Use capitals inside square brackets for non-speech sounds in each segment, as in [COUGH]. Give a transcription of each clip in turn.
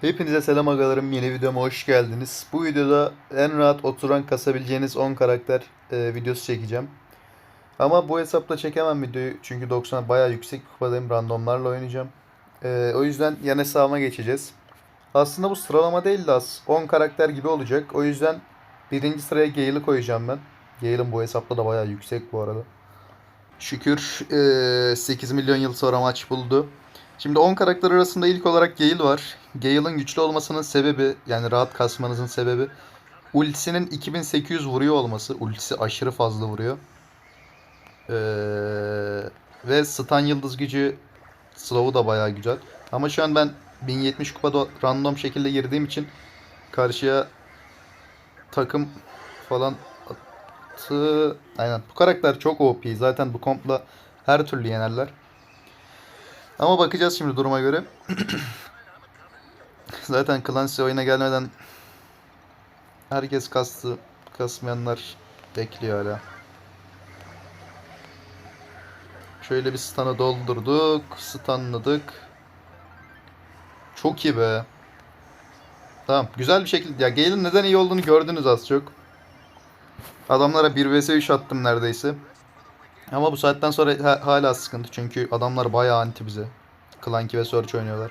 Hepinize selam agalarım. Yeni videoma hoş geldiniz. Bu videoda en rahat oturan kasabileceğiniz 10 karakter e, videosu çekeceğim. Ama bu hesapla çekemem videoyu çünkü 90 bayağı yüksek bir kupadayım. Randomlarla oynayacağım. E, o yüzden yan hesabıma geçeceğiz. Aslında bu sıralama değil de az. 10 karakter gibi olacak. O yüzden birinci sıraya Gale'ı koyacağım ben. Gale'ın bu hesapta da bayağı yüksek bu arada. Şükür e, 8 milyon yıl sonra maç buldu. Şimdi 10 karakter arasında ilk olarak Gale var. Gale'ın güçlü olmasının sebebi yani rahat kasmanızın sebebi ultisinin 2800 vuruyor olması. Ultisi aşırı fazla vuruyor. Ee, ve stun yıldız gücü slow'u da bayağı güzel. Ama şu an ben 1070 kupada random şekilde girdiğim için karşıya takım falan attı. Aynen. Bu karakter çok OP. Zaten bu kompla her türlü yenerler. Ama bakacağız şimdi duruma göre. [CLEARS THROAT] Zaten Clancy oyuna gelmeden herkes kastı. Kasmayanlar bekliyor hala. Şöyle bir stun'ı doldurduk. Stunladık. Çok iyi be. Tamam. Güzel bir şekilde. Ya Gale'in neden iyi olduğunu gördünüz az çok. Adamlara 1 vs 3 attım neredeyse. Ama bu saatten sonra ha- hala sıkıntı çünkü adamlar bayağı anti bize. Clanky ve Search oynuyorlar.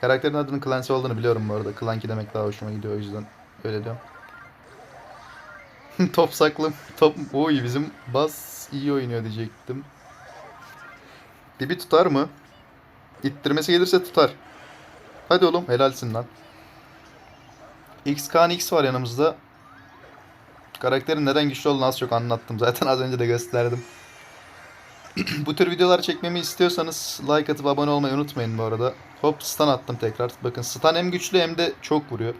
Karakterin adının Clancy olduğunu biliyorum bu arada. Clanky demek daha hoşuma gidiyor o yüzden öyle diyorum. [LAUGHS] Top saklım. Top. Oy bizim bas iyi oynuyor diyecektim. Dibi tutar mı? İttirmesi gelirse tutar. Hadi oğlum helalsin lan. XK'nın X var yanımızda. Karakterin neden güçlü olduğunu az çok anlattım. Zaten az önce de gösterdim. [CLEARS THROAT] bu tür videolar çekmemi istiyorsanız like atıp abone olmayı unutmayın bu arada. Hop stun attım tekrar. Bakın stun hem güçlü hem de çok vuruyor.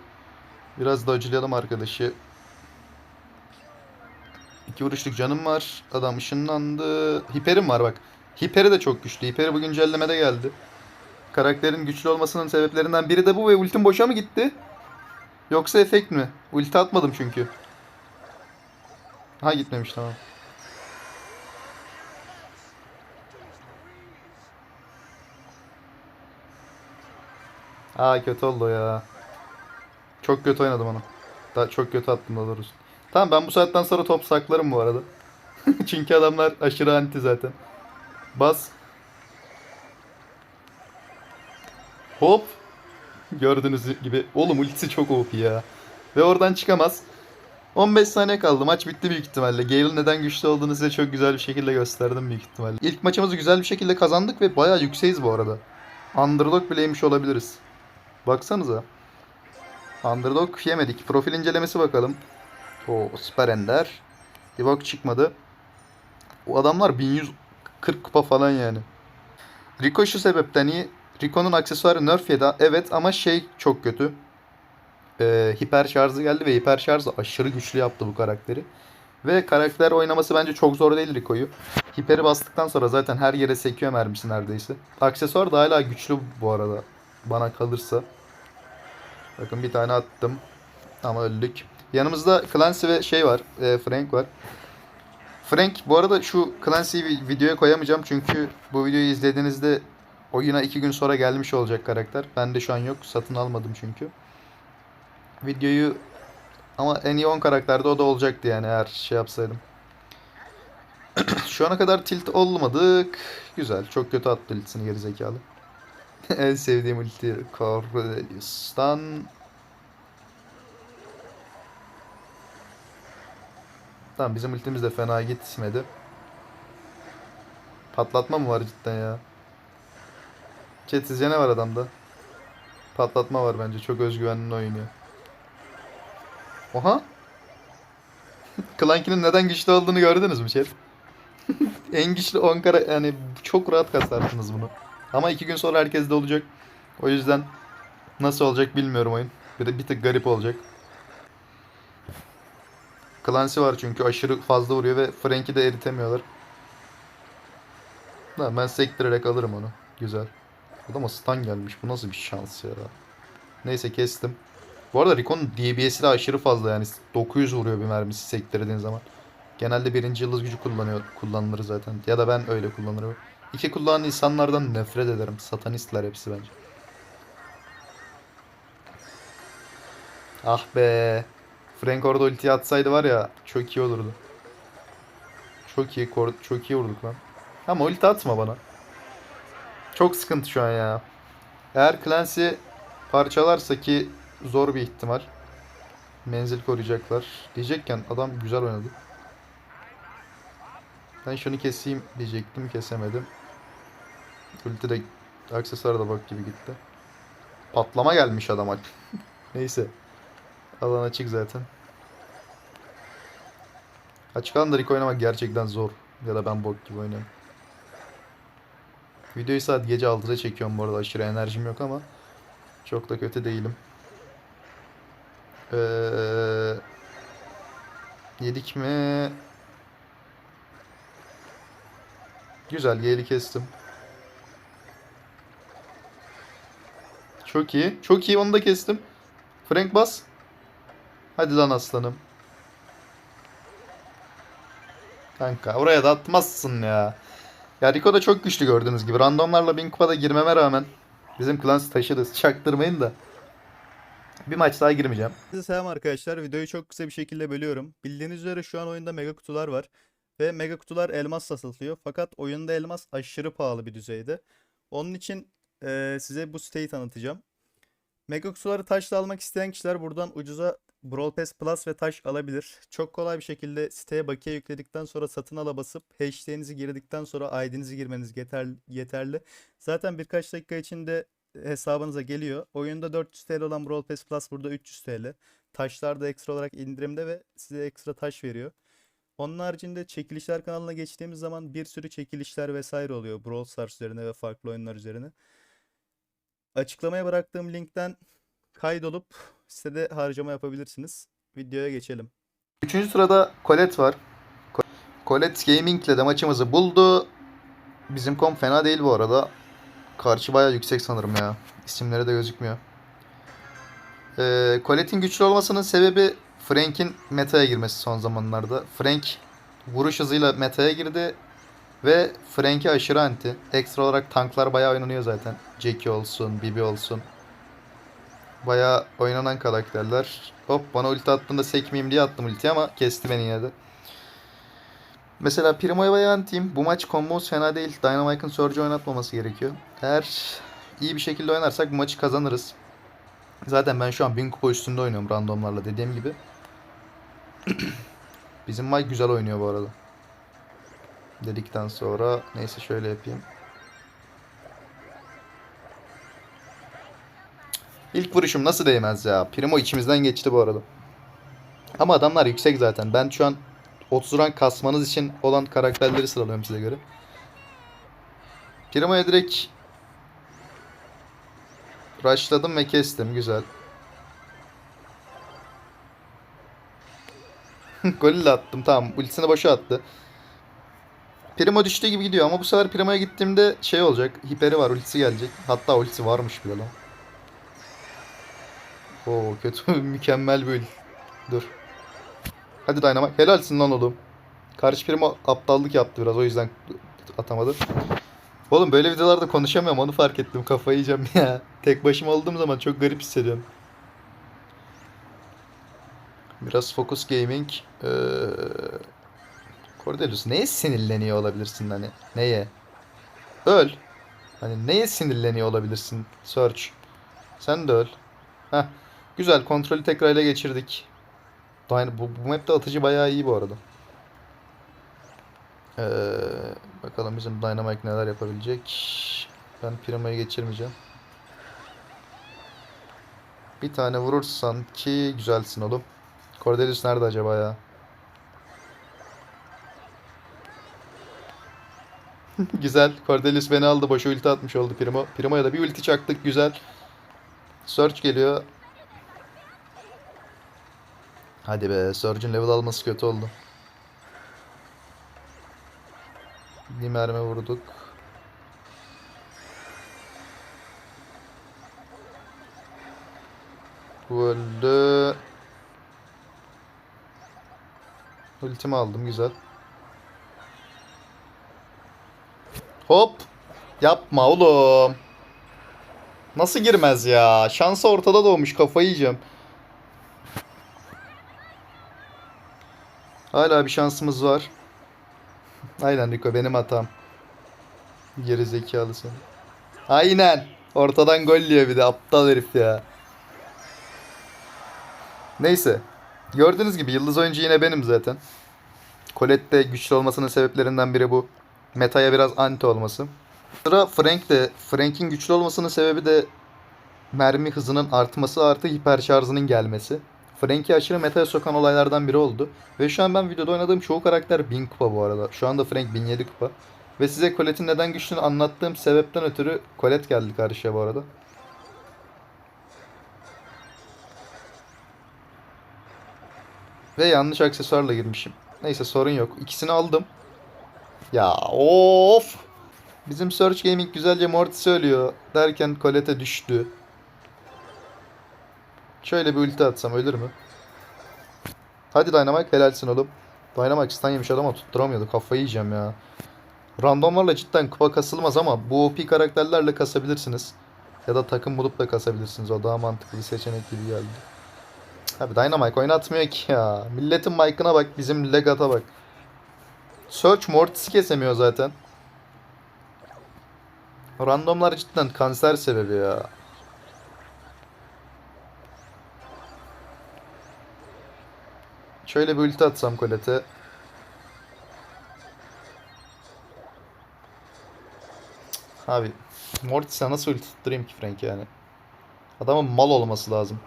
Biraz da acılayalım arkadaşı. İki vuruşluk canım var. Adam ışınlandı. Hiperim var bak. Hiperi de çok güçlü. Hiperi bu güncellemede geldi. Karakterin güçlü olmasının sebeplerinden biri de bu ve ultim boşa mı gitti? Yoksa efekt mi? Ulti atmadım çünkü. Ha gitmemiş tamam. Aa kötü oldu ya. Çok kötü oynadım onu. Daha çok kötü attım daha doğrusu. Tamam ben bu saatten sonra top saklarım bu arada. [LAUGHS] Çünkü adamlar aşırı anti zaten. Bas. Hop. Gördüğünüz gibi. Oğlum ultisi çok OP ya. Ve oradan çıkamaz. 15 saniye kaldı. Maç bitti büyük ihtimalle. Gale'ın neden güçlü olduğunu size çok güzel bir şekilde gösterdim büyük ihtimalle. İlk maçımızı güzel bir şekilde kazandık ve bayağı yükseğiz bu arada. Underdog bileymiş olabiliriz. Baksanıza. Underdog yemedik. Profil incelemesi bakalım. O süper ender. Bak çıkmadı. O adamlar 1140 kupa falan yani. Rico şu sebepten iyi. Rico'nun aksesuarı nerf yedi. Evet ama şey çok kötü. Ee, hiper şarjı geldi ve hiper şarjı aşırı güçlü yaptı bu karakteri. Ve karakter oynaması bence çok zor değil Rico'yu. Hiperi bastıktan sonra zaten her yere sekiyor mermisi neredeyse. Aksesuar da hala güçlü bu arada. Bana kalırsa. Bakın bir tane attım. Ama öldük. Yanımızda Clancy ve şey var. e, Frank var. Frank bu arada şu Clancy'yi vi- videoya koyamayacağım. Çünkü bu videoyu izlediğinizde oyuna iki gün sonra gelmiş olacak karakter. Ben de şu an yok. Satın almadım çünkü. Videoyu ama en iyi 10 karakterde o da olacaktı yani eğer şey yapsaydım. [CLEARS THROAT] Şu ana kadar tilt olmadık. Güzel. Çok kötü attı ultisini gerizekalı. [LAUGHS] en sevdiğim ulti Corvelius'tan. Tamam bizim ultimiz de fena gitmedi. Patlatma mı var cidden ya? Chat sizce ne var adamda? Patlatma var bence. Çok özgüvenli oynuyor. Oha. [LAUGHS] Clanky'nin neden güçlü olduğunu gördünüz mü chat? [LAUGHS] en güçlü 10 kara yani çok rahat kasarsınız bunu. Ama iki gün sonra herkes de olacak. O yüzden nasıl olacak bilmiyorum oyun. Bir de bir tık garip olacak. Clancy var çünkü aşırı fazla vuruyor ve Frank'i de eritemiyorlar. Ben sektirerek alırım onu. Güzel. Adama stun gelmiş. Bu nasıl bir şans ya. Neyse kestim. Bu arada Rico'nun DBS'i de aşırı fazla yani 900 vuruyor bir mermisi sektirdiğin zaman. Genelde birinci yıldız gücü kullanıyor, kullanılır zaten. Ya da ben öyle kullanırım. İki kullanan insanlardan nefret ederim. Satanistler hepsi bence. Ah be. Frank orada ulti atsaydı var ya çok iyi olurdu. Çok iyi çok iyi vurduk lan. Ama ulti atma bana. Çok sıkıntı şu an ya. Eğer Clancy parçalarsa ki zor bir ihtimal. Menzil koruyacaklar. Diyecekken adam güzel oynadı. Ben şunu keseyim diyecektim kesemedim. Ulti de aksesuar da bak gibi gitti. Patlama gelmiş adama. [LAUGHS] Neyse. Alan açık zaten. Açık alanda Rick oynamak gerçekten zor. Ya da ben bok gibi oynuyorum. Videoyu saat gece 6'da çekiyorum bu arada. Aşırı enerjim yok ama çok da kötü değilim. Ee, yedik mi? Güzel. Yeli kestim. Çok iyi. Çok iyi. Onu da kestim. Frank bas. Hadi lan aslanım. Kanka oraya da atmazsın ya. Ya Rico da çok güçlü gördüğünüz gibi. Randomlarla bin kupada girmeme rağmen bizim Clans taşıdı. Çaktırmayın da. Bir maç daha girmeyeceğim. Herkese selam arkadaşlar. Videoyu çok kısa bir şekilde bölüyorum. Bildiğiniz üzere şu an oyunda mega kutular var. Ve mega kutular elmasla satılıyor. Fakat oyunda elmas aşırı pahalı bir düzeyde. Onun için eee, size bu siteyi tanıtacağım. Mega kutuları taşla almak isteyen kişiler buradan ucuza Brawl Pass Plus ve taş alabilir. Çok kolay bir şekilde siteye bakiye yükledikten sonra satın ala basıp hashtag'inizi girdikten sonra ID'nizi girmeniz yeter, yeterli. Zaten birkaç dakika içinde hesabınıza geliyor. Oyunda 400 TL olan Brawl Pass Plus burada 300 TL. Taşlar da ekstra olarak indirimde ve size ekstra taş veriyor. Onun haricinde çekilişler kanalına geçtiğimiz zaman bir sürü çekilişler vesaire oluyor. Brawl Stars üzerine ve farklı oyunlar üzerine. Açıklamaya bıraktığım linkten kaydolup sitede harcama yapabilirsiniz. Videoya geçelim. Üçüncü sırada Colette var. Colette Gaming ile de maçımızı buldu. Bizim kom fena değil bu arada. Karşı bayağı yüksek sanırım ya. İsimleri de gözükmüyor. Ee, Colette'in güçlü olmasının sebebi Frank'in meta'ya girmesi son zamanlarda. Frank vuruş hızıyla meta'ya girdi ve Frank'e aşırı anti. Ekstra olarak tanklar bayağı oynanıyor zaten. Jackie olsun, Bibi olsun. Bayağı oynanan karakterler. Hop bana ulti attığında sekmeyeyim diye attım ulti ama kesti beni yine de. Mesela Primo'ya bayağı antiyim. Bu maç kombos fena değil. Dynamite'ın Surge oynatmaması gerekiyor. Eğer iyi bir şekilde oynarsak bu maçı kazanırız. Zaten ben şu an 1000 kupa üstünde oynuyorum randomlarla dediğim gibi. [CLEARS THROAT] Bizim Mike güzel oynuyor bu arada. Dedikten sonra neyse şöyle yapayım. İlk vuruşum nasıl değmez ya? Primo içimizden geçti bu arada. Ama adamlar yüksek zaten. Ben şu an 30 rank kasmanız için olan karakterleri sıralıyorum size göre. Primo'ya direkt rushladım ve kestim. Güzel. [LAUGHS] Golü attım. Tamam. Ultisini boşa attı. Primo düştü gibi gidiyor ama bu sefer Primo'ya gittiğimde şey olacak. Hiperi var. Ultisi gelecek. Hatta ultisi varmış bile lan. Oo kötü [LAUGHS] mükemmel bir. Dur. Hadi Dynamite. Helalsin lan oğlum. Karşı Primo aptallık yaptı biraz o yüzden atamadı. Oğlum böyle videolarda konuşamıyorum onu fark ettim. Kafayı yiyeceğim ya. [LAUGHS] Tek başıma olduğum zaman çok garip hissediyorum. Biraz Focus Gaming. Ee, Cordelius neye sinirleniyor olabilirsin hani? Neye? Öl. Hani neye sinirleniyor olabilirsin? Search. Sen de öl. Heh. Güzel kontrolü tekrar ele geçirdik. Dyna- bu, bu map'te atıcı bayağı iyi bu arada. Ee, bakalım bizim Dynamite neler yapabilecek. Ben Primo'yu geçirmeyeceğim. Bir tane vurursan ki güzelsin oğlum. Cordelius nerede acaba ya? [LAUGHS] Güzel. Cordelius beni aldı. Boşa ulti atmış oldu Primo. Primo'ya da bir ulti çaktık. Güzel. Search geliyor. Hadi be. Surge'ün level alması kötü oldu. Bir mermi vurduk. Bu öldü. Ultimi aldım. Güzel. Hop. Yapma oğlum. Nasıl girmez ya? Şansı ortada doğmuş. Kafayı yiyeceğim. Hala bir şansımız var. [LAUGHS] Aynen Rico benim hatam. Geri zekalı. Aynen. Ortadan gol yiyor bir de aptal herif ya. Neyse. Gördüğünüz gibi yıldız oyuncu yine benim zaten. Colette güçlü olmasının sebeplerinden biri bu. Meta'ya biraz anti olması. Sıra Frank'te. Frank'in güçlü olmasının sebebi de mermi hızının artması artı hiper şarjının gelmesi. Frank'i aşırı meta'ya sokan olaylardan biri oldu. Ve şu an ben videoda oynadığım çoğu karakter 1000 kupa bu arada. Şu anda Frank 1007 kupa. Ve size Colette'in neden güçlüğünü anlattığım sebepten ötürü Colette geldi karşıya bu arada. Ve yanlış aksesuarla girmişim. Neyse sorun yok. İkisini aldım. Ya of. Bizim Search Gaming güzelce Mortis söylüyor. Derken Colette düştü. Şöyle bir ulti atsam ölür mü? Hadi Dynamite helalsin oğlum. Dynamite stun yemiş adama tutturamıyordu. Kafayı yiyeceğim ya. Randomlarla cidden kupa kasılmaz ama bu OP karakterlerle kasabilirsiniz. Ya da takım bulup da kasabilirsiniz. O daha mantıklı bir seçenek gibi geldi. Abi Dynamite oynatmıyor ki ya. Milletin mic'ına bak. Bizim Legat'a bak. Search Mortis'i kesemiyor zaten. Randomlar cidden kanser sebebi ya. Şöyle bir ulti atsam Colette'e. Abi Mortis'e nasıl ulti tutturayım ki Frank yani? Adamın mal olması lazım.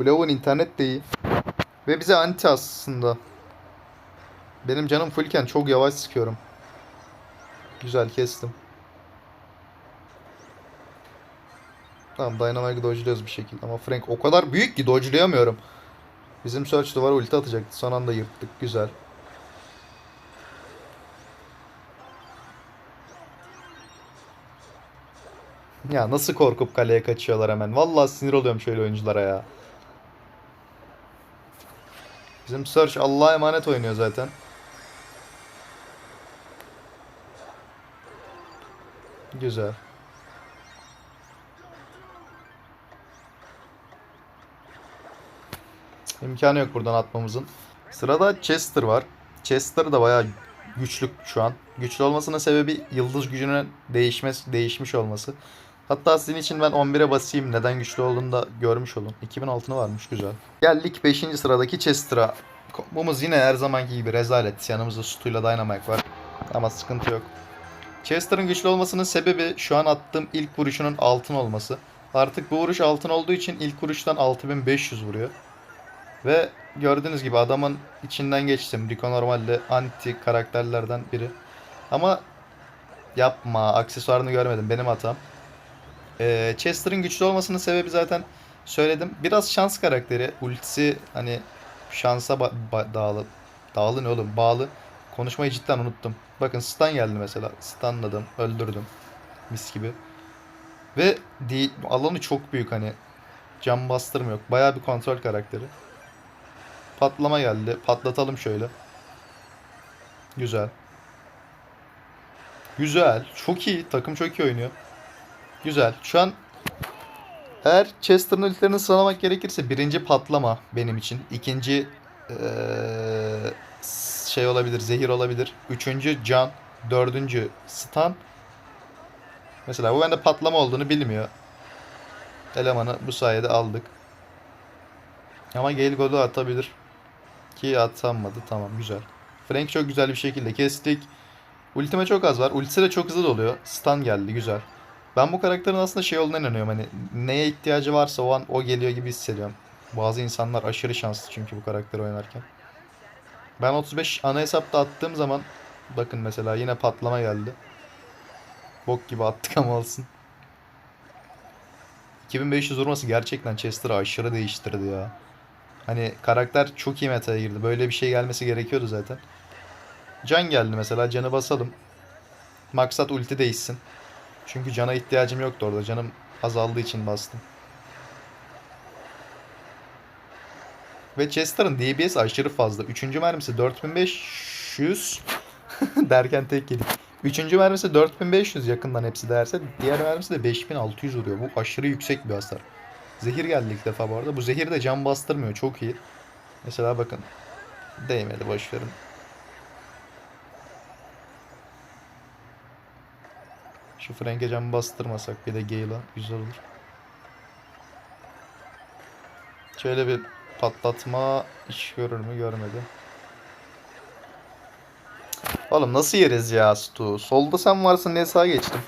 Blow'un internet de iyi. Ve bize anti aslında. Benim canım fullken çok yavaş sıkıyorum. Güzel kestim. Tamam Dynamite'ı dodge'luyoruz bir şekilde ama Frank o kadar büyük ki dodge'layamıyorum. Bizim search duvara ulti atacaktı. Son anda yırttık. Güzel. Ya nasıl korkup kaleye kaçıyorlar hemen. Vallahi sinir oluyorum şöyle oyunculara ya. Bizim Search Allah'a emanet oynuyor zaten. Güzel. İmkanı yok buradan atmamızın. Sırada Chester var. Chester da bayağı güçlü şu an. Güçlü olmasının sebebi yıldız gücünün değişmesi, değişmiş olması. Hatta sizin için ben 11'e basayım. Neden güçlü olduğunu da görmüş olun. 2000 altını varmış güzel. Geldik 5. sıradaki Chester'a. Kombomuz yine her zamanki gibi rezalet. Yanımızda Stu'yla Dynamite var. Ama sıkıntı yok. Chester'ın güçlü olmasının sebebi şu an attığım ilk vuruşunun altın olması. Artık bu vuruş altın olduğu için ilk vuruştan 6500 vuruyor. Ve gördüğünüz gibi adamın içinden geçtim. Rico normalde anti karakterlerden biri. Ama yapma aksesuarını görmedim benim hatam. Ee, Chester'ın güçlü olmasının sebebi zaten söyledim. Biraz şans karakteri. Ultisi hani şansa ba- ba- dağılı. Dağılı ne oğlum? Bağlı. Konuşmayı cidden unuttum. Bakın stun geldi mesela. Stunladım. Öldürdüm. Mis gibi. Ve di- alanı çok büyük hani. Cam bastırma yok. Bayağı bir kontrol karakteri. Patlama geldi. Patlatalım şöyle. Güzel. Güzel. Çok iyi. Takım çok iyi oynuyor. Güzel. Şu an eğer Chester'ın ultilerini sıralamak gerekirse birinci patlama benim için. İkinci eee, şey olabilir, zehir olabilir. Üçüncü can. Dördüncü stun. Mesela bu bende patlama olduğunu bilmiyor. Elemanı bu sayede aldık. Ama Gale golü atabilir. Ki atamadı. Tamam güzel. Frank çok güzel bir şekilde kestik. Ultime çok az var. Ultisi de çok hızlı doluyor. Stun geldi güzel. Ben bu karakterin aslında şey olduğuna inanıyorum. Hani neye ihtiyacı varsa o an o geliyor gibi hissediyorum. Bazı insanlar aşırı şanslı çünkü bu karakteri oynarken. Ben 35 ana hesapta attığım zaman bakın mesela yine patlama geldi. Bok gibi attık ama olsun. 2500 vurması gerçekten Chester'ı aşırı değiştirdi ya. Hani karakter çok iyi metaya girdi. Böyle bir şey gelmesi gerekiyordu zaten. Can geldi mesela. Canı basalım. Maksat ulti değişsin. Çünkü cana ihtiyacım yoktu orada. Canım azaldığı için bastım. Ve Chester'ın DBS aşırı fazla. Üçüncü mermisi 4500 [LAUGHS] derken tek yedik. Üçüncü mermisi 4500 yakından hepsi derse. Diğer mermisi de 5600 vuruyor. Bu aşırı yüksek bir hasar. Zehir geldi ilk defa bu arada. Bu zehir de can bastırmıyor. Çok iyi. Mesela bakın. Değmedi boş verin. Şu Frank'e can bastırmasak bir de Gale'a güzel olur. Şöyle bir patlatma iş görür mü görmedi. Oğlum nasıl yeriz ya Stu? Solda sen varsın diye sağa geçtim.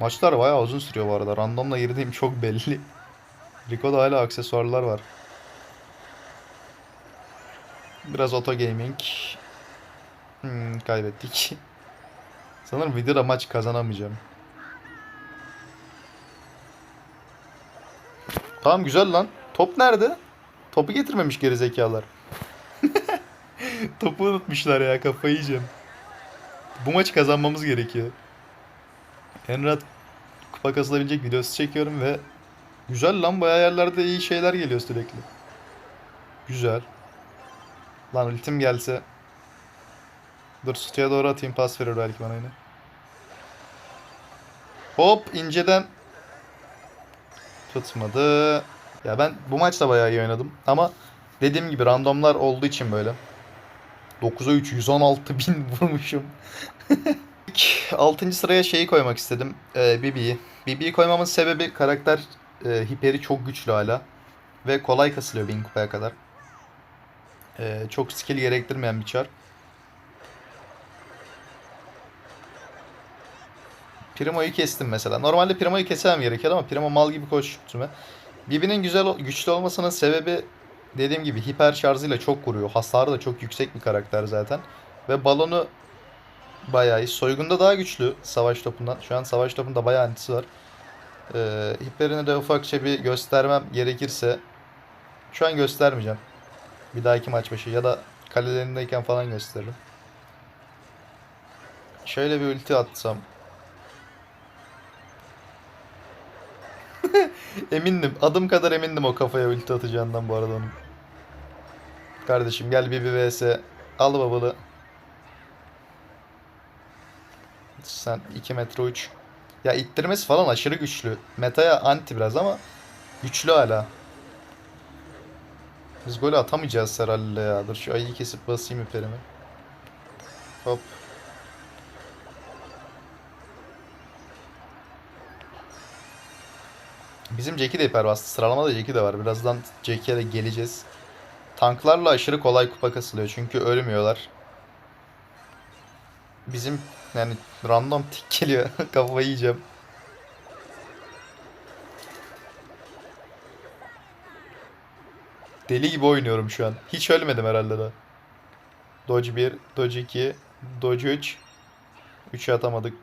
Maçlar bayağı uzun sürüyor bu arada. Randomla girdiğim çok belli. Rico'da hala aksesuarlar var. Biraz auto gaming. Hmm, kaybettik. [LAUGHS] Sanırım videoda maç kazanamayacağım. Tamam güzel lan. Top nerede? Topu getirmemiş gerizekalılar. [LAUGHS] Topu unutmuşlar ya kafayı yiyeceğim. Bu maçı kazanmamız gerekiyor. En rahat kupa kasılabilecek videosu çekiyorum ve güzel lan bayağı yerlerde iyi şeyler geliyor sürekli. Güzel. Lan ultim gelse. Dur Stu'ya doğru atayım pas verir belki bana yine. Hop inceden tutmadı. Ya ben bu maçta bayağı iyi oynadım ama dediğim gibi randomlar olduğu için böyle. 9'a 3 116 bin vurmuşum. [LAUGHS] 6. sıraya şeyi koymak istedim. Ee, Bibi'yi. Bibi'yi koymamın sebebi karakter e, hiperi çok güçlü hala. Ve kolay kasılıyor 1000 kupaya kadar. Ee, çok skill gerektirmeyen bir çar. Primo'yu kestim mesela. Normalde Primo'yu kesemem gerekiyor ama Primo mal gibi koştu. Bibi'nin güzel güçlü olmasının sebebi dediğim gibi hiper şarjıyla çok vuruyor. Hasarı da çok yüksek bir karakter zaten. Ve balonu bayağı iyi. Soygunda daha güçlü savaş topundan. Şu an savaş topunda bayağı antisi var. Ee, hiperini de ufakça bir göstermem gerekirse şu an göstermeyeceğim. Bir dahaki maç başı ya da kalelerindeyken falan gösteririm. Şöyle bir ulti atsam. Emindim. Adım kadar emindim o kafaya ulti atacağından bu arada onun. Kardeşim gel bir vs. Al babalı. Sen 2 metre uç. Ya ittirmesi falan aşırı güçlü. Meta'ya anti biraz ama güçlü hala. Biz golü atamayacağız herhalde ya. Dur şu ayıyı kesip basayım iperimi. Hop. Bizim Jackie de hiper bastı. Sıralamada Jackie de var. Birazdan Jackie'ye de geleceğiz. Tanklarla aşırı kolay kupa kasılıyor. Çünkü ölmüyorlar. Bizim yani random tik geliyor. [LAUGHS] Kafayı yiyeceğim. Deli gibi oynuyorum şu an. Hiç ölmedim herhalde daha. Dodge 1, Dodge 2, Dodge 3. 3'ü atamadık.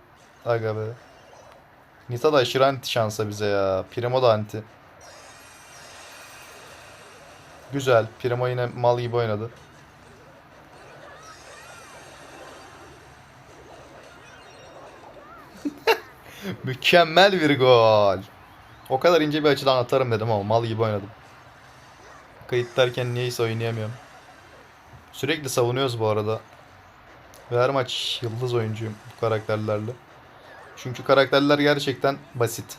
Aga be. Nita da aşırı anti şansa bize ya. Primo da anti. Güzel. Primo yine mal gibi oynadı. [LAUGHS] Mükemmel bir gol. O kadar ince bir açıdan atarım dedim ama mal gibi oynadım. Kayıtlarken niyeyse oynayamıyorum. Sürekli savunuyoruz bu arada. Ve her maç yıldız oyuncuyum bu karakterlerle. Çünkü karakterler gerçekten basit.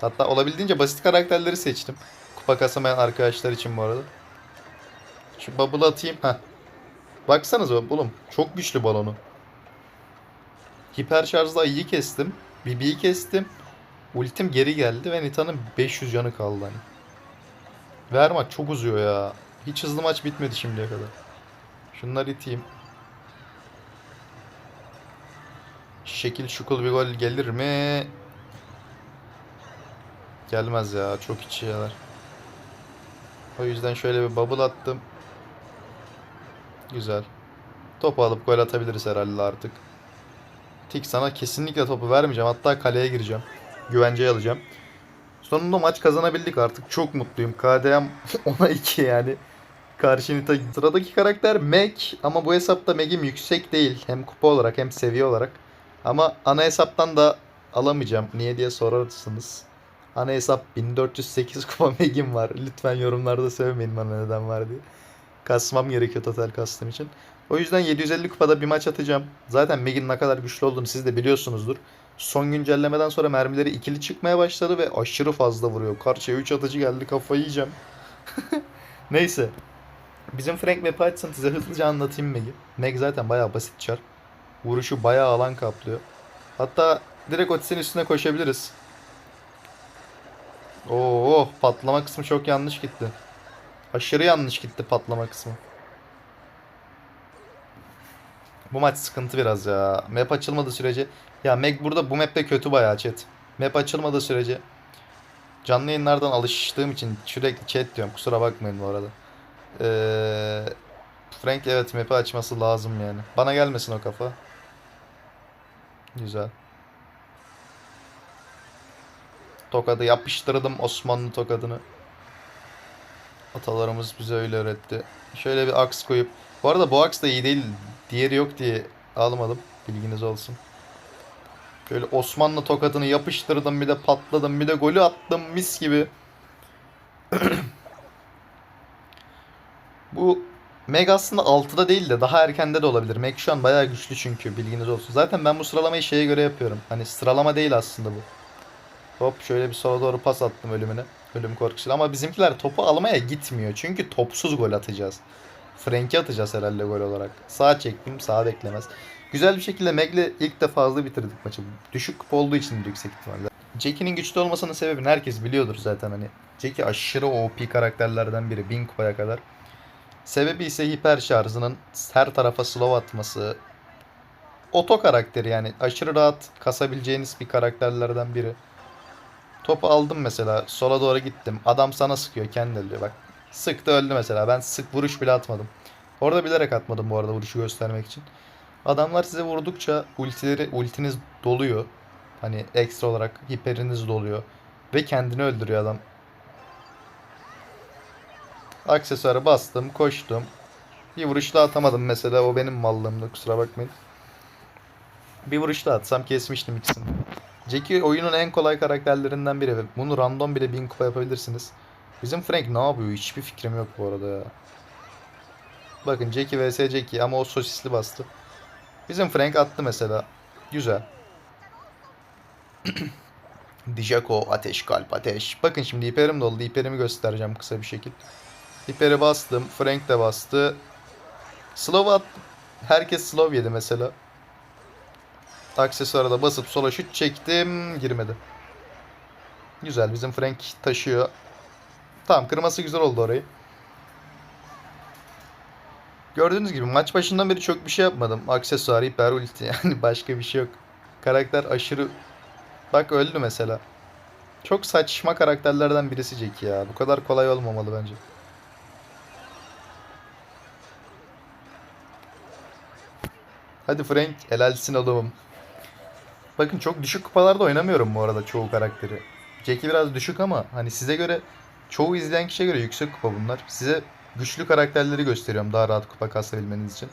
Hatta olabildiğince basit karakterleri seçtim. Kupa kasamayan arkadaşlar için bu arada. Şu bubble'ı atayım. Heh. Baksanıza oğlum. Çok güçlü balonu. Hiper şarjda iyi kestim. BB'yi kestim. Ultim geri geldi ve Nita'nın 500 canı kaldı hani. Ve her maç çok uzuyor ya. Hiç hızlı maç bitmedi şimdiye kadar. Şunları iteyim. Şekil şukul bir gol gelir mi? Gelmez ya. Çok içi şeyler. O yüzden şöyle bir bubble attım. Güzel. Topu alıp gol atabiliriz herhalde artık. Tik sana kesinlikle topu vermeyeceğim. Hatta kaleye gireceğim. Güvenceye alacağım. Sonunda maç kazanabildik artık. Çok mutluyum. KDM 10'a 2 yani. Karşı. Sıradaki karakter Meg ama bu hesapta Meg'im yüksek değil. Hem kupa olarak hem seviye olarak. Ama ana hesaptan da alamayacağım. Niye diye sorarsınız. Ana hesap 1408 kupa [LAUGHS] Meg'im var. Lütfen yorumlarda söylemeyin bana neden var diye. Kasmam gerekiyor total kastım için. O yüzden 750 kupada bir maç atacağım. Zaten Meg'in ne kadar güçlü olduğunu siz de biliyorsunuzdur. Son güncellemeden sonra mermileri ikili çıkmaya başladı ve aşırı fazla vuruyor. Karşıya 3 atıcı geldi kafayı yiyeceğim. [LAUGHS] Neyse. Bizim Frank map'i açsın size hızlıca anlatayım Meg'i. Meg zaten bayağı basit çar. Vuruşu bayağı alan kaplıyor. Hatta direkt Otis'in üstüne koşabiliriz. Oo patlama kısmı çok yanlış gitti. Aşırı yanlış gitti patlama kısmı. Bu maç sıkıntı biraz ya. Map açılmadığı sürece. Ya Meg burada bu map'te kötü bayağı chat. Map açılmadığı sürece. Canlı yayınlardan alıştığım için sürekli chat diyorum. Kusura bakmayın bu arada. Ee, Frank evet map'i açması lazım yani. Bana gelmesin o kafa. Güzel. Tokadı yapıştırdım Osmanlı tokadını. Atalarımız bize öyle öğretti. Şöyle bir aks koyup. Bu arada bu aks da iyi değil. Diğeri yok diye almadım. Bilginiz olsun. Böyle Osmanlı tokadını yapıştırdım bir de patladım bir de golü attım mis gibi. [CLEARS THROAT] Bu Meg aslında 6'da değil de daha erkende de olabilir. Meg şu an bayağı güçlü çünkü bilginiz olsun. Zaten ben bu sıralamayı şeye göre yapıyorum. Hani sıralama değil aslında bu. Hop şöyle bir sola doğru pas attım ölümüne. Ölüm korkusuyla ama bizimkiler topu almaya gitmiyor. Çünkü topsuz gol atacağız. Frank'i atacağız herhalde gol olarak. Sağ çektim sağ beklemez. Güzel bir şekilde Meg'le ilk defa hızlı bitirdik maçı. Düşük kupa olduğu için yüksek ihtimalle. Jackie'nin güçlü olmasının sebebini herkes biliyordur zaten hani. Jackie aşırı OP karakterlerden biri 1000 kupaya kadar. Sebebi ise hiper şarjının her tarafa slow atması. Oto karakteri yani aşırı rahat kasabileceğiniz bir karakterlerden biri. Topu aldım mesela sola doğru gittim. Adam sana sıkıyor kendi ölüyor bak. Sıktı öldü mesela ben sık vuruş bile atmadım. Orada bilerek atmadım bu arada vuruşu göstermek için. Adamlar size vurdukça ultileri ultiniz doluyor. Hani ekstra olarak hiperiniz doluyor. Ve kendini öldürüyor adam. Aksesuarı bastım, koştum. Bir vuruşla atamadım mesela. O benim mallığımdı kusura bakmayın. Bir vuruşla atsam kesmiştim ikisini. Jackie oyunun en kolay karakterlerinden biri bunu random bile 1000 kupa yapabilirsiniz. Bizim Frank ne yapıyor? Hiçbir fikrim yok bu arada ya. Bakın Jackie vs Jackie ama o sosisli bastı. Bizim Frank attı mesela. Güzel. [CLEARS THROAT] Dijako ateş kalp ateş. Bakın şimdi hiperim doldu. Hiperimi göstereceğim kısa bir şekil. Hiperi bastım. Frank de bastı. Slow at. Herkes slow yedi mesela. Aksesuara da basıp sola şut çektim. Girmedi. Güzel. Bizim Frank taşıyor. Tamam kırması güzel oldu orayı. Gördüğünüz gibi maç başından beri çok bir şey yapmadım. Aksesuar, hiper, ulti [LAUGHS] yani başka bir şey yok. Karakter aşırı... Bak öldü mesela. Çok saçma karakterlerden birisi Jackie ya. Bu kadar kolay olmamalı bence. Hadi Frank helalsin oğlum. Bakın çok düşük kupalarda oynamıyorum bu arada çoğu karakteri. Jackie biraz düşük ama hani size göre çoğu izleyen kişiye göre yüksek kupa bunlar. Size güçlü karakterleri gösteriyorum daha rahat kupa kasabilmeniz için.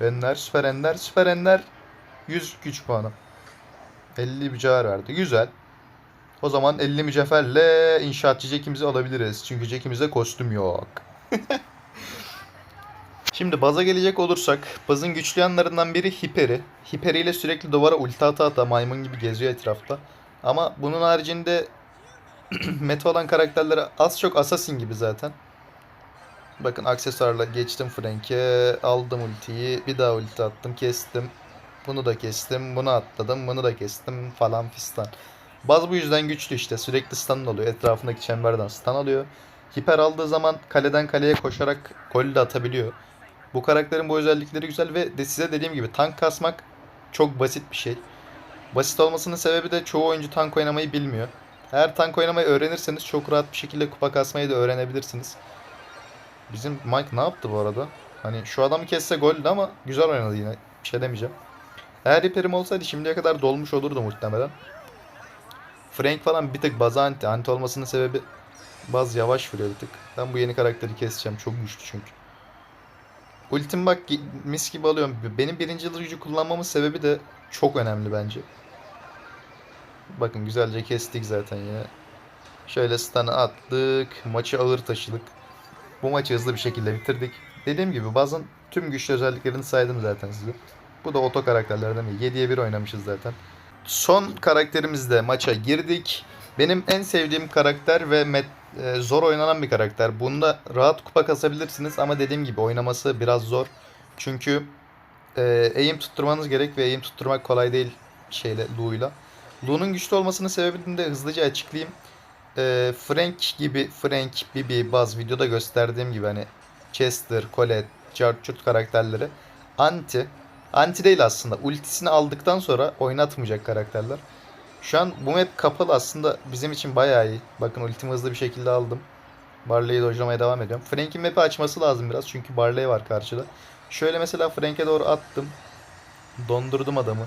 Ender, Süper Ender, Süper Ender 100 güç puanı. 50 mücevher verdi. Güzel. O zaman 50 mücevherle inşaatçı Jack'imizi alabiliriz. Çünkü Jack'imizde kostüm yok. [LAUGHS] Şimdi baza gelecek olursak bazın güçlü yanlarından biri hiperi. Hiperiyle sürekli duvara ulti ata ata maymun gibi geziyor etrafta. Ama bunun haricinde [CLEARS THROAT] meta olan karakterleri az çok assassin gibi zaten. Bakın aksesuarla geçtim Frank'e, aldım ultiyi, bir daha ulti attım, kestim. Bunu da kestim, bunu atladım, bunu da kestim falan fistan. Baz bu yüzden güçlü işte. Sürekli stun oluyor. Etrafındaki çemberden stun alıyor. Hiper aldığı zaman kaleden kaleye koşarak gol de atabiliyor. Bu karakterin bu özellikleri güzel ve de size dediğim gibi tank kasmak çok basit bir şey. Basit olmasının sebebi de çoğu oyuncu tank oynamayı bilmiyor. Eğer tank oynamayı öğrenirseniz çok rahat bir şekilde kupa kasmayı da öğrenebilirsiniz. Bizim Mike ne yaptı bu arada? Hani şu adamı kesse goldü ama güzel oynadı yine. Bir şey demeyeceğim. Eğer hiperim olsaydı şimdiye kadar dolmuş olurdu muhtemelen. Frank falan bir tık baz anti. Anti olmasının sebebi baz yavaş vuruyor bir tık. Ben bu yeni karakteri keseceğim. Çok güçlü çünkü. Ultim bak mis gibi alıyorum. Benim birinci yıldız gücü kullanmamın sebebi de çok önemli bence. Bakın güzelce kestik zaten yine. Şöyle stun'ı attık. Maçı ağır taşıdık. Bu maçı hızlı bir şekilde bitirdik. Dediğim gibi bazın tüm güçlü özelliklerini saydım zaten size. Bu da oto karakterlerden biri. 7'ye 1 oynamışız zaten. Son karakterimizle maça girdik. Benim en sevdiğim karakter ve met- e, zor oynanan bir karakter. Bunda rahat kupa kasabilirsiniz ama dediğim gibi oynaması biraz zor. Çünkü e, aim tutturmanız gerek ve aim tutturmak kolay değil şeyle Lu'yla. Lu'nun güçlü olmasının sebebini de hızlıca açıklayayım. E, Frank gibi Frank, Bibi, Buzz videoda gösterdiğim gibi hani Chester, Colette, Charchurt karakterleri anti anti değil aslında. Ultisini aldıktan sonra oynatmayacak karakterler. Şu an bu map kapalı aslında bizim için bayağı iyi. Bakın ultimi hızlı bir şekilde aldım. Barley'i dojlamaya devam ediyorum. Frank'in map'i açması lazım biraz çünkü Barley var karşıda. Şöyle mesela Frank'e doğru attım. Dondurdum adamı.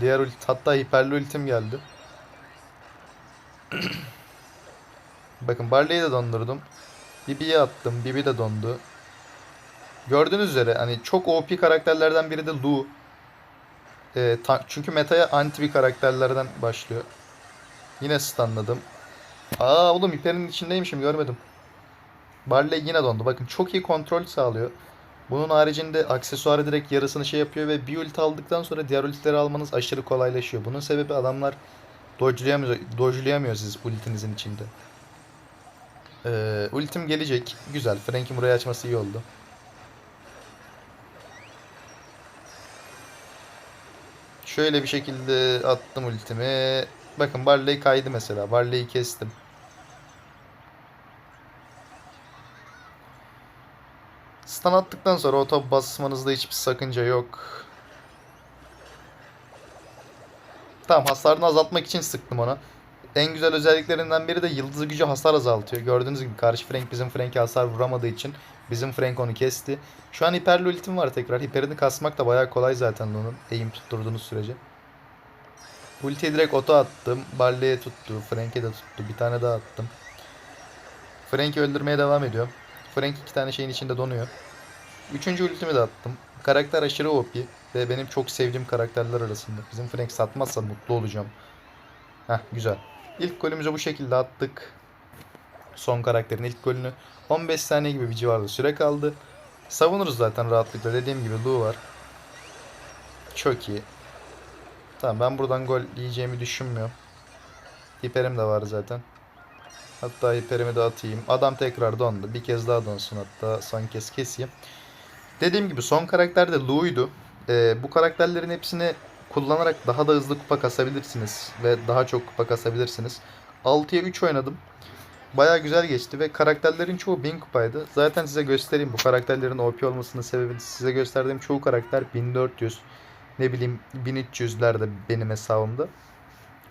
Diğer ulti hatta hiperli ultim geldi. [CLEARS THROAT] Bakın Barley'i de dondurdum. Bibi'yi attım. Bibi de dondu. Gördüğünüz üzere hani çok OP karakterlerden biri de Lu. Ee, ta- çünkü metaya anti bir karakterlerden başlıyor. Yine stunladım. Aa oğlum hiperin içindeymişim görmedim. Barley yine dondu. Bakın çok iyi kontrol sağlıyor. Bunun haricinde aksesuarı direkt yarısını şey yapıyor ve bir ulti aldıktan sonra diğer ultileri almanız aşırı kolaylaşıyor. Bunun sebebi adamlar dodge'layamıyor, dodge'layamıyor siz ultinizin içinde. Ee, ultim gelecek. Güzel. Frank'in burayı açması iyi oldu. Şöyle bir şekilde attım ultimi. Bakın Barley kaydı mesela. Barley'i kestim. Stun attıktan sonra o top basmanızda hiçbir sakınca yok. Tamam hasarını azaltmak için sıktım ona. En güzel özelliklerinden biri de yıldız gücü hasar azaltıyor. Gördüğünüz gibi karşı Frank bizim Frank'e hasar vuramadığı için bizim Frank onu kesti. Şu an hiperli ultim var tekrar. Hiperini kasmak da bayağı kolay zaten onun. Aim tutturduğunuz sürece. Ultiyi direkt oto attım. Barley'e tuttu. Frank'e de tuttu. Bir tane daha attım. Frank'i öldürmeye devam ediyor. Frank iki tane şeyin içinde donuyor. Üçüncü ultimi de attım. Karakter aşırı OP ve benim çok sevdiğim karakterler arasında. Bizim Frank satmazsa mutlu olacağım. Heh güzel. İlk golümüzü bu şekilde attık. Son karakterin ilk golünü. 15 saniye gibi bir civarda süre kaldı. Savunuruz zaten rahatlıkla. Dediğim gibi Lu var. Çok iyi. Tamam ben buradan gol yiyeceğimi düşünmüyorum. Hiperim de var zaten. Hatta hiperimi de atayım. Adam tekrar dondu. Bir kez daha donsun hatta son kez keseyim. Dediğim gibi son karakter de Lu'ydu. Ee, bu karakterlerin hepsini kullanarak daha da hızlı kupa kasabilirsiniz. Ve daha çok kupa kasabilirsiniz. 6'ya 3 oynadım. Baya güzel geçti ve karakterlerin çoğu 1000 kupaydı. Zaten size göstereyim bu karakterlerin OP olmasının sebebini. Size gösterdiğim çoğu karakter 1400 ne bileyim 1300'lerde benim hesabımda.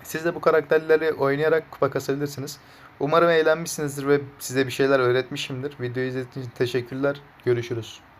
Siz de bu karakterleri oynayarak kupa kasabilirsiniz. Umarım eğlenmişsinizdir ve size bir şeyler öğretmişimdir. Videoyu izlediğiniz için teşekkürler. Görüşürüz.